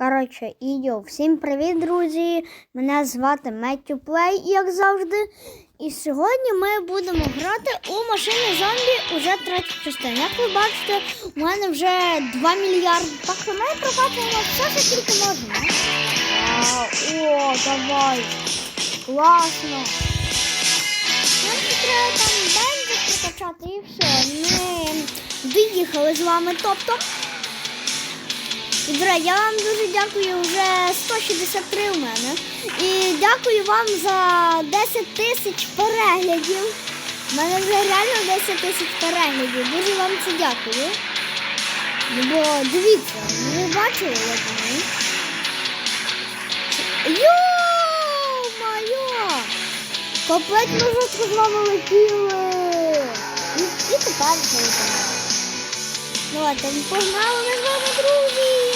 Коротше, ідео. Всім привіт, друзі! Мене звати Меттю Плей, як завжди. І сьогодні ми будемо грати у машини зомбі уже третю частину. Як ви бачите, у мене вже 2 мільярди. Так що ми прокатуємо все, що тільки можемо. А, о, давай. Класно. Нам треба там бензик прокачати і все. Ми доїхали з вами. Тобто. І, Дра, я вам дуже дякую, вже 163 у мене. І дякую вам за 10 тисяч переглядів. У мене вже реально 10 тисяч переглядів. Дуже вам це дякую. Бо дивіться, ви бачили, як вони. Йо-майо! Капець ми жорстко з летіли. І, тепер летимо. Давайте, погнали ми з вами, друзі.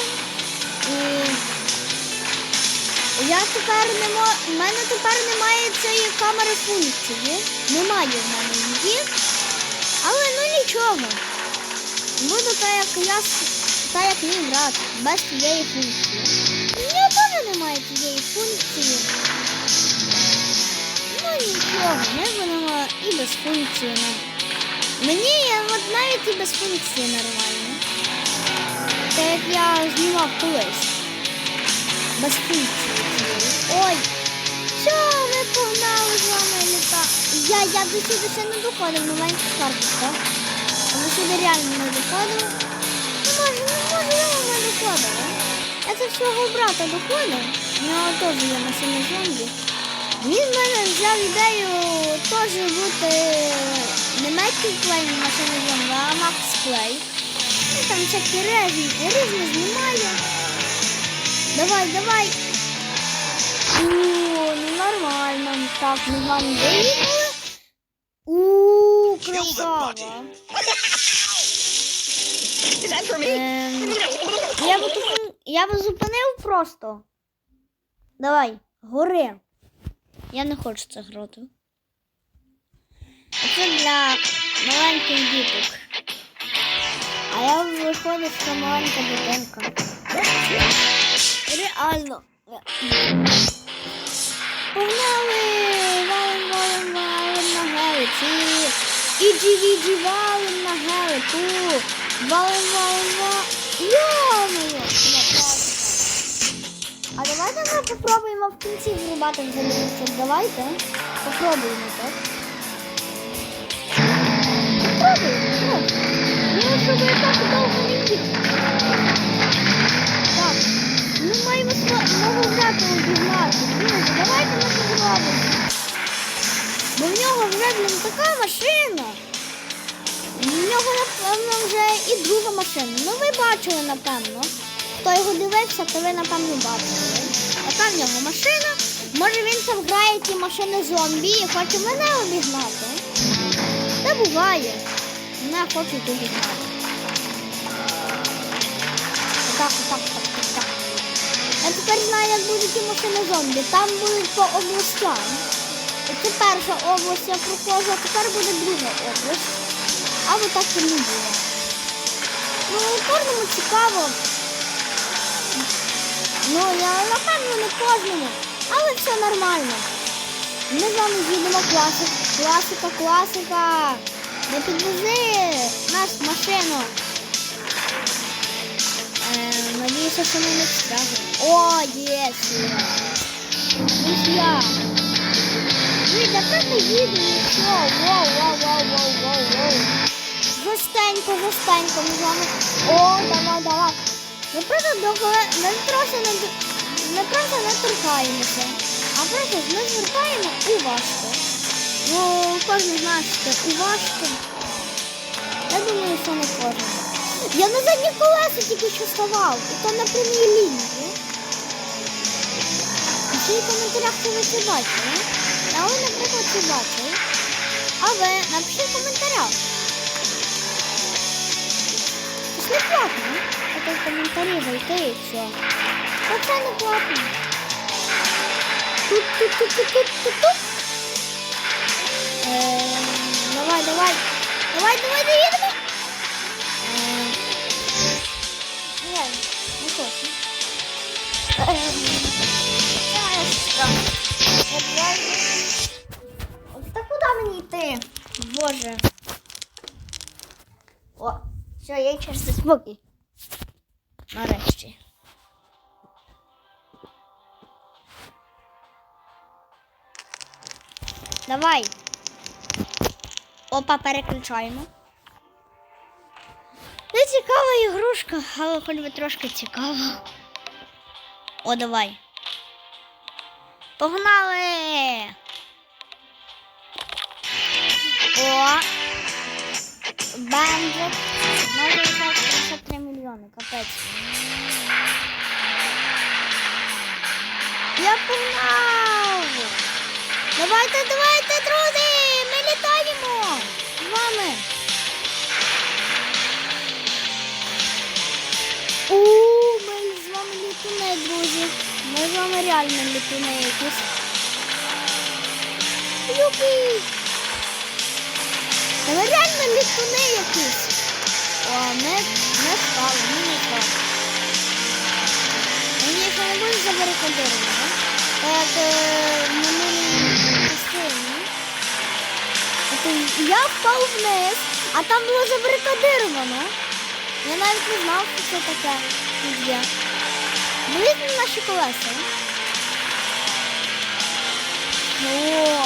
Я тепер не мо... У мене тепер немає цієї камери функції. Немає в мене її. Але ну нічого. Буду так, як я так, як мій брат, без цієї функції. У мене немає цієї функції. Ну нічого, ми будемо і без функції. Мені от навіть і без функції нормально. Те як я знімав колись. Без функції. Ой! Що, ми погнали з вами літа. Я, я до сюди ще не доходив, маленька карточка. А до сюди реально не доходив. Ну може, ну можливо ми доходили. Я це всього брата доходив. У нього теж є машина зомбі. Він в мене взяв ідею теж бути не Меттю Плей машини зомбі, а Макс Плей. Ну там всякі різні, різні знімає. Давай, давай. О, ну нормально. Так, ми з вами доїхали. У, красава. Ем, я би тут- я би зупинив просто. Давай, гори. Я не хочу це грати. Це для маленьких діток. А я виходить, що маленька дитинка. Реально. Погнали! Валим, валим, валим на гелиці. Іджі віджі валим на гелику. Валим, валим, валим. Йо-моє! А давайте ми попробуємо в кінці врубати взагалі. Давайте. Попробуємо так. Попробуємо. так. Щоб я так довго не їхав. Так. Ми маємо свого брата обігнати. Друзі, давайте ми це зробимо. Бо в нього вже, блін, така машина. В нього, напевно, вже і друга машина. Ну, ви бачили, напевно. Хто його дивився, то ви, напевно, бачили. Яка в нього машина? Може він там грає ті машини зомбі і хоче мене обігнати. Це буває. Мене хочуть обігнати. Тепер знаю, як будуть ті машини зомбі. Там будуть по областям. Це перша область я проходжу, а тепер буде друга область. Або так і не буде. Ну, кожному цікаво. Ну, я напевно не кожному, але все нормально. Ми з вами з'їдемо класик. Класика, класика. Не підвези нас машину. Е, надіюся, що ми не встигнемо. О, єс! Друзья! Ви я просто їду, і що? Воу, воу, воу, воу, воу, воу. Жестенько, жестенько, ми з вами. О, давай, давай. Ми просто довго, ми просто не, ми просто не торкаємося. А просто ми звертаємо у важко. Ну, кожен знає, що у важко. Я думаю, що не кожен. Я на задні колеса тільки що ставав, і то на прямій лінії. Пишіть в коментарях, що ви це бачили. Ви, наприклад, це бачили. А ви напишіть в коментарях. Це ж не платно. Это в коментарі зайти і все. Це не платно. Тут, тут, тут, тут, тут, тут, тут. Ем, Давай, давай. Давай, давай, доїдемо. Ем, Ні, не хочу. Та куди мені йти? Боже. О, все, я через це спокій. Нарешті. Давай. Опа, переключаємо. Не цікава ігрушка, але хоч би трошки цікаво. О, давай. Погнали! О! Бенджик. Може взяти 53 мільйони, капець. Я погнав! Давайте, давайте, друзі! Ми літаємо! З вами! У, реально літуни якісь. Юпі! Та ми реально літуни якісь. О, ми не впали, ми не впали. Мені ще не буде забарикадировано, так? Так, е, в минулій частині. Я впав вниз, а там було забарикадировано. Я навіть не знав, що це таке є. Дивіться на наші колеса. О,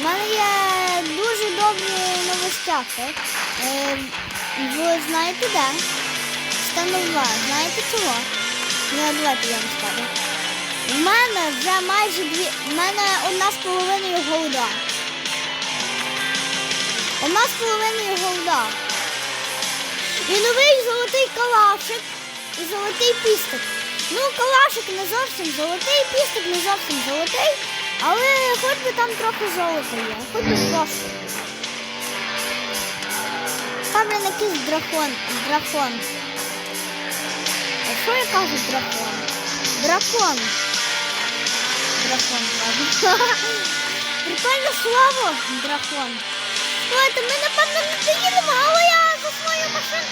в мене є дуже добрі новостяки. Е, ви знаєте де? Стану 2. Знаєте чого? Ну, давайте я вам скажу. У мене вже майже дві. У мене одна з половиною голда. Одна з половиною голда. І новий золотий калашик і золотий пістик. Ну, калашик не зовсім золотий, пістик не зовсім золотий, але хоч би там трохи золота є, хоч би просто. Там якийсь дракон, дракон. А що я кажу дракон? Дракон. Дракон кажу. Прикольне слово, дракон. Слухайте, ми напевно не доїдемо, але я за свою машину.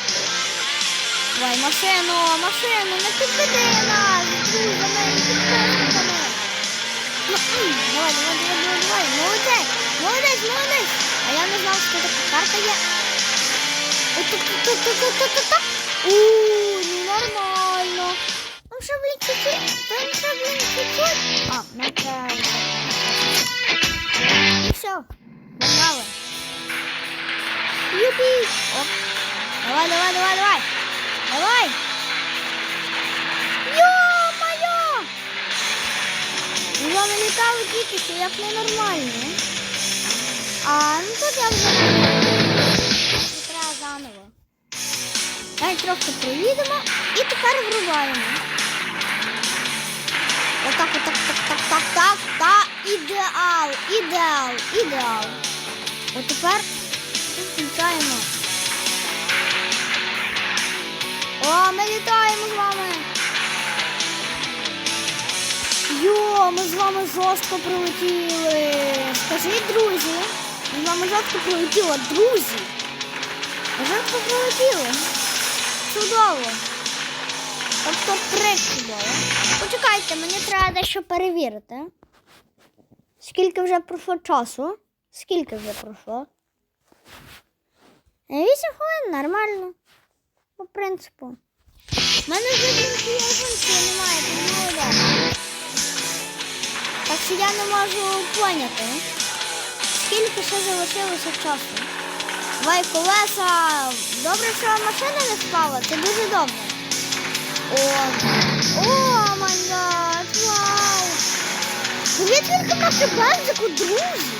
Ой, машину, машину, не підведи нас, друзями, не. Ну, м, Давай, давай, давай, давай, давай, молодець, молодець, молодець. А я не знав, що така карта. Отут-тут-тут-тут-тут-тут. Ууу, ну нормально. Там ще, блін, чуть-чуть, ще, блін, чуть-чуть. А, ну правильно. І все, погнали. Юпі! Оп. Давай, давай, давай, давай. Давай. З вами літали тільки що, як ненормально. А, ну тут я вже треба заново. Давай трохи проїдемо і тепер врубаємо. Отак, отак, так, так, так, так, так. Ідеал, ідеал, ідеал. От тепер включаємо. О, ми літаємо з вами. Йо, ми з вами жорстко прилетіли. Скажіть, друзі. Ми з вами жорстко прилетіли, друзі. Жорстко прилетіли. Чудово. Тобто причудово. Почекайте, мені треба дещо перевірити. Скільки вже пройшло часу? Скільки вже пройшло? Вісім хвилин, нормально. По принципу. У мене вже не можу поняти, скільки ще залишилося часу. Давай колеса. Добре, що машина не впала, це дуже добре. О, о май гад, вау! Привіт, тільки наше бензику, друзі!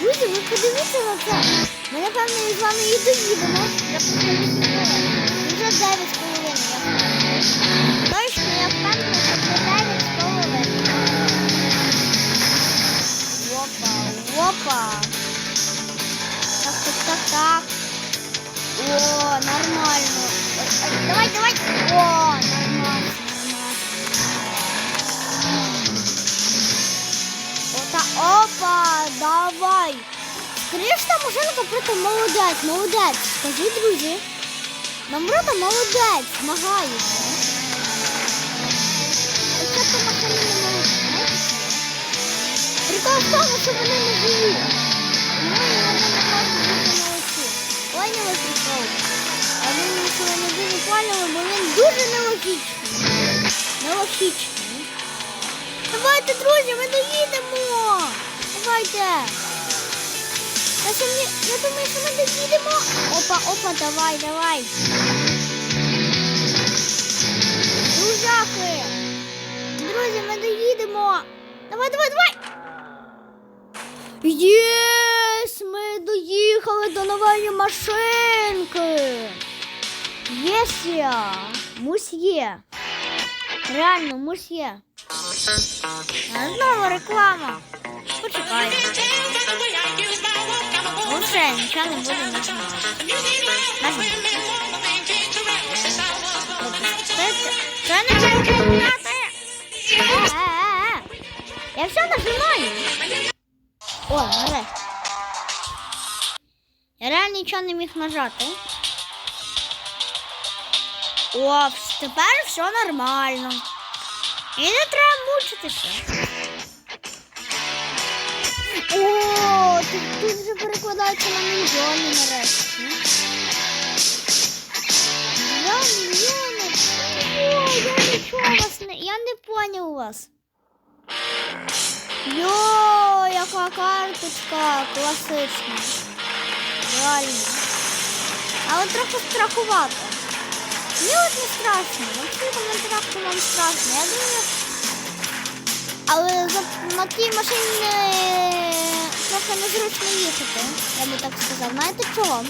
Друзі, ви подивіться на це. Ми, напевно, з вами і доїдемо. Вже 9 з Опа, опа. Так, так, так, так. О, нормально. Давай, давай. О, нормально. Ота, опа, давай. Скоріше там машинка проти молодець, молодець. Скажи. Нам рота молодець, змагається. В тому, що вони не живі. На. Поняли прикол? А він, ви не дуже поняли, бо він дуже нелогічний. Нелогічний. Давайте, друзі, ми доїдемо. Давайте. Я, сумні... я думаю, що ми доїдемо. Опа, опа, давай, давай. Друзяки. Друзі, ми доїдемо. Давай, давай, давай. Єс! Ми доїхали до нової машинки. Єс я. Мусьє. Реально, мусьє. Знову реклама. Почекай. Ну нічого не буде нажимати. Нажимати. Це не нажимати. Я все нажимаю. О, нарешті. Я реально нічого не міг нажати. О, тепер все нормально. І не треба мучитися. О, тут, тут вже перекладається на мільйони нарешті. Два мільйони. О, я нічого вас не. Я не поняв вас. Йо, яка карточка класична. Реально. Але трохи страхувато. Мені от не страшно. Напишіть в коментарях, вам страшно. Я думаю. Але на тій машині трохи незручно їхати, я би так сказав. Знаєте чого?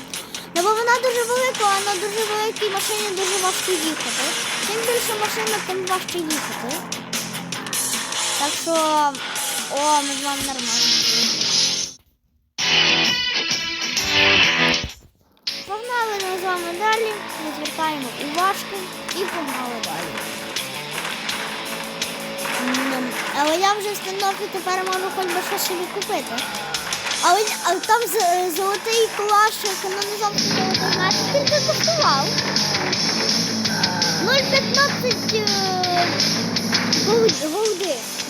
Ну, бо вона дуже велика, а на дуже великій машині дуже важко їхати. Чим більше машина, тим важче їхати. Так що, о, ми з вами нормально. Погнали ми з вами далі, не звертаємо уважки і погнали далі. Але я вже з тепер можу хоч би щось собі купити. Але, але там з- золотий клашик, ну не зовсім золотий, знаєш, скільки коштував? 0,15 е,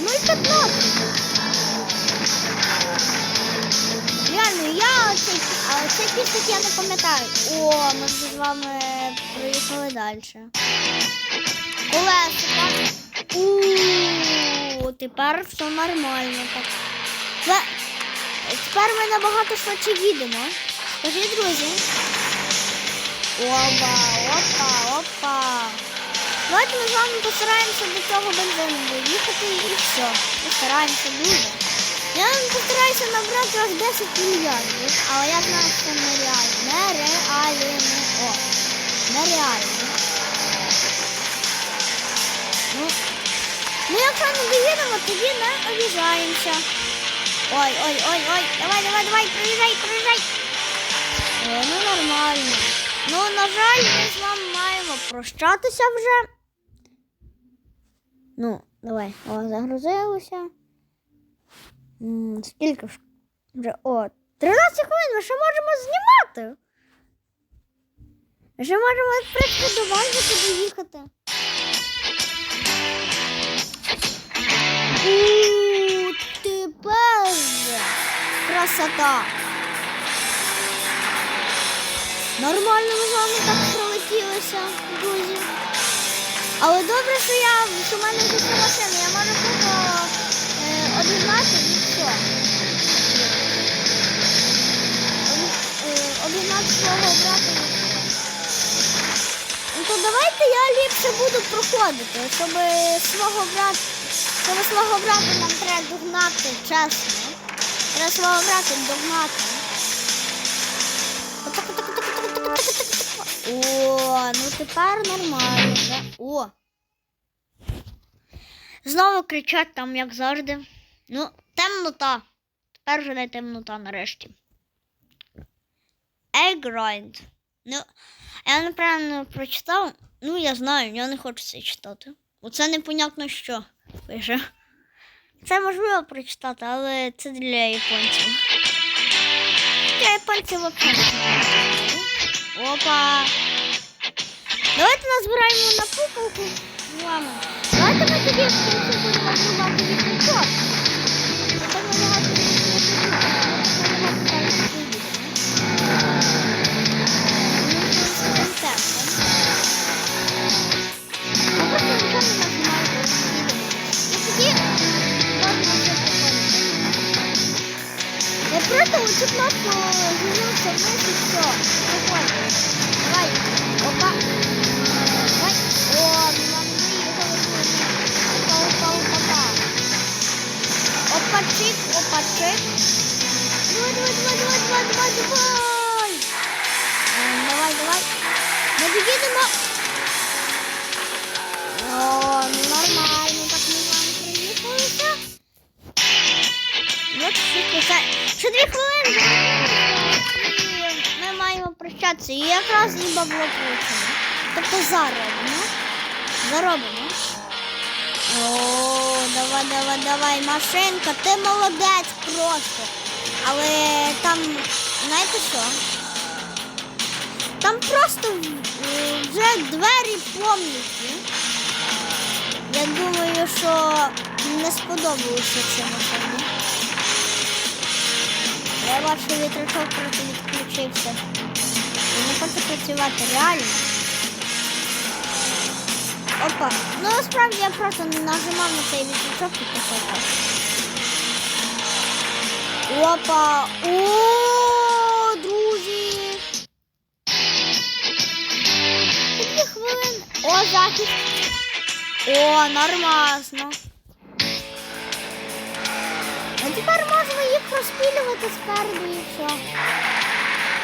голд- голди. 0,15. Реально, я оцей, а цей пісок я не пам'ятаю. О, ми вже з вами проїхали далі. Колесика. У тепер все нормально. Так. Тепер ми набагато швидше їдемо. Скажіть, друзі. Опа, опа, опа. Давайте ми з вами постараємося до цього бензину доїхати і все. Постараємося дуже. Я постараюся набрати аж 10 мільярдів, але я знаю, що це нереально. Нереально. О, нереально. Ну, ну якщо не доїдемо, тоді не обіжаємося. Ой, ой, ой, ой, давай, давай, давай, приїжджай, приїжджай. Ну нормально. Ну, на жаль, ми з вами маємо прощатися вже. Ну, давай, о, загрузилося. Скільки ж вже? О, 13 хвилин, ми ще можемо знімати. Ми ще можемо, до Ванзики доїхати. У, тепер красота. Нормально ми з вами так пролетілися, друзі. Але добре, що я що в мене вже три машини. Я можу просто е, обігнати і все. Е, Обігнати свого брата. Ну то давайте я ліпше буду проходити, щоб свого брата, щоб свого брата нам треба догнати, чесно. Треба свого брата догнати. Тепер нормально. Да? О. Знову кричать там, як завжди. Ну, темнота. Тепер вже не темнота нарешті. Egg. Ну, я неправильно прочитав. Ну, я знаю, я не хочу це читати. Оце непонятно що пише. Це можливо прочитати, але це для японців. Для японців взагалі. Опа. Давайте назбираємо на пуколку з вами. Давайте ми тоді будемо зробити віконцо. Давай, давай, давай, давай, давай. Ми доїдемо. О, нормально, так ми з вами приїхалися. От це. Ще дві хвилини. Ми маємо прощатися. І якраз і бабло получимо. Тобто заробимо. Заробимо. О, давай, давай, давай, машинка, ти молодець просто. Але там, знаєте що? Там просто е, вже двері повністю. Я думаю, що не сподобалося це машині. Я бачу, вітрячок просто відключився. Не хоче працювати реально. Опа. Ну насправді я просто нажимав на цей вітрячок і пішов. Опа! О, друзі! О, захист. О, нормасно. А тепер можемо їх розпілювати спереду і все.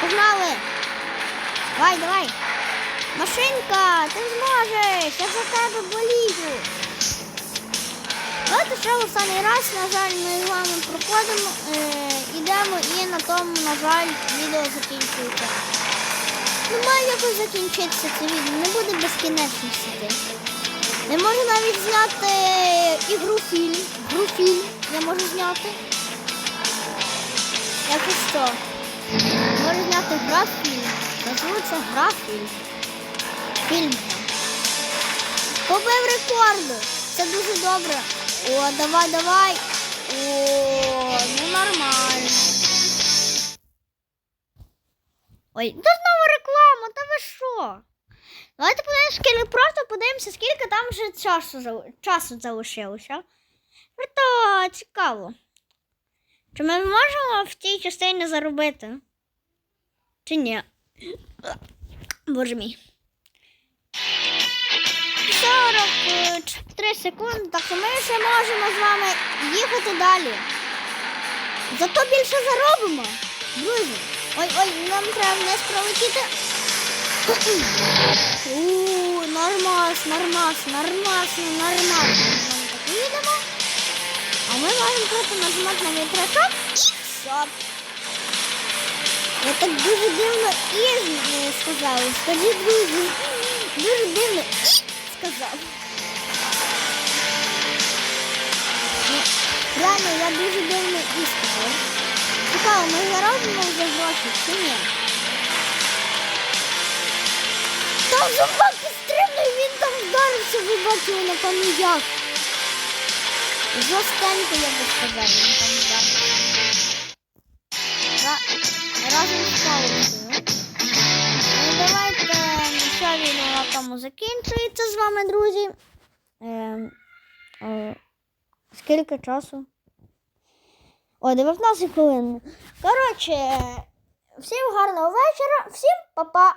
Погнали! Давай, давай! Машинка, ти зможеш! Я за тебе болію! Давайте ще останній раз, на жаль, ми з вами проходимо, е, йдемо і на тому, на жаль, відео закінчується. Ну, має якось закінчитися це відео, не буде безкінечності. Я можу навіть зняти ігру фільм. Гру фільм я можу зняти. Якщо що. Можу зняти гра фільм. Назвується гра фільм. Фільм. Побив рекорди. Це дуже добре. О, давай, давай. О, ну нормально. Ой, тут знову реклама, та ви що? Давайте подивимося, просто подивимося, скільки там вже часу, часу залишилося. Ну, то цікаво. Чи ми можемо в цій частині заробити? Чи ні? Боже мій. 43 секунди, так що ми ще можемо з вами їхати далі. Зато більше заробимо. Друзі. Ой, ой, нам треба вниз пролетіти. У, нормас, нормас, нормас, нормас. Ми так їдемо. А ми можемо просто нажимати на вітрячок і все. Я так дуже дивно і сказала. Скажіть, друзі, дуже дивно і сказав. Реально, я дуже дивно і сказав. Цікаво, ми заробимо вже гроші чи ні? Там зубак стрибнув, він там вдарився, ви бачили, напевно, як. Жорстенько, я би сказав, він там. Разом з палицею. Ну, давайте ця відео на тому закінчується з вами, друзі. Ем, е, скільки часу? О, 19 хвилин. Коротше, всім гарного вечора, всім па-па.